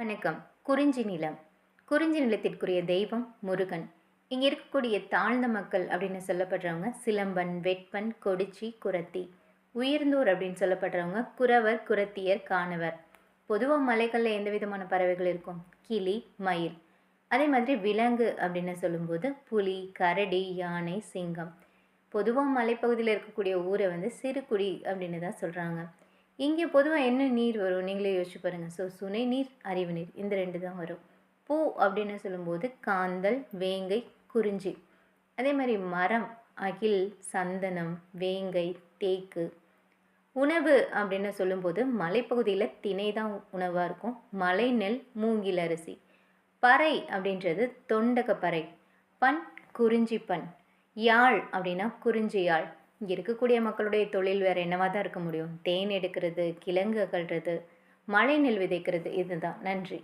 வணக்கம். குறிஞ்சி நிலம். குறிஞ்சி நிலத்திற்குரிய தெய்வம் முருகன். இங்கே இருக்கக்கூடிய தாழ்ந்த மக்கள் அப்படின்னு சொல்லப்படுறவங்க சிலம்பன் வெட்பன் கொடிச்சி குரத்தி. உயர்ந்தோர் அப்படின்னு சொல்லப்படுறவங்க குறவர் குரத்தியர் காணவர். பொதுவாக மலைகளில் எந்த விதமான பறவைகள் இருக்கும்? கிளி மயில். அதே மாதிரி விலங்கு அப்படின்னு சொல்லும்போது புலி கரடி யானை சிங்கம். பொதுவாக மலைப்பகுதியில் இருக்கக்கூடிய ஊரை வந்து சிறுகுடி அப்படின்னு தான் சொல்கிறாங்க இங்கே பொதுவாக என்ன நீர் வரும்? நீங்களே யோசிச்சு பாருங்கள் ஸோ சுனை நீர் அறிவு நீர் இந்த ரெண்டு தான் வரும். பூ அப்படின்னு சொல்லும்போது காந்தல் வேங்கை குறிஞ்சி. அதே மாதிரி மரம் அகில் சந்தனம் வேங்கை தேக்கு. உணவு அப்படின்னு சொல்லும்போது மலைப்பகுதியில் திணை தான் உணவாக இருக்கும். மலை நெல் மூங்கில் அரிசி. பறை அப்படின்றது தொண்டக பறை பண் குறிஞ்சி பண் யாழ் அப்படின்னா குறிஞ்சி யாழ். இங்கே இருக்கக்கூடிய மக்களுடைய தொழில் வேறு என்னவாக தான் இருக்க முடியும்? தேன் எடுக்கிறது கிழங்கு அகழ்றது மழை நெல் விதைக்கிறது இதுதான். நன்றி.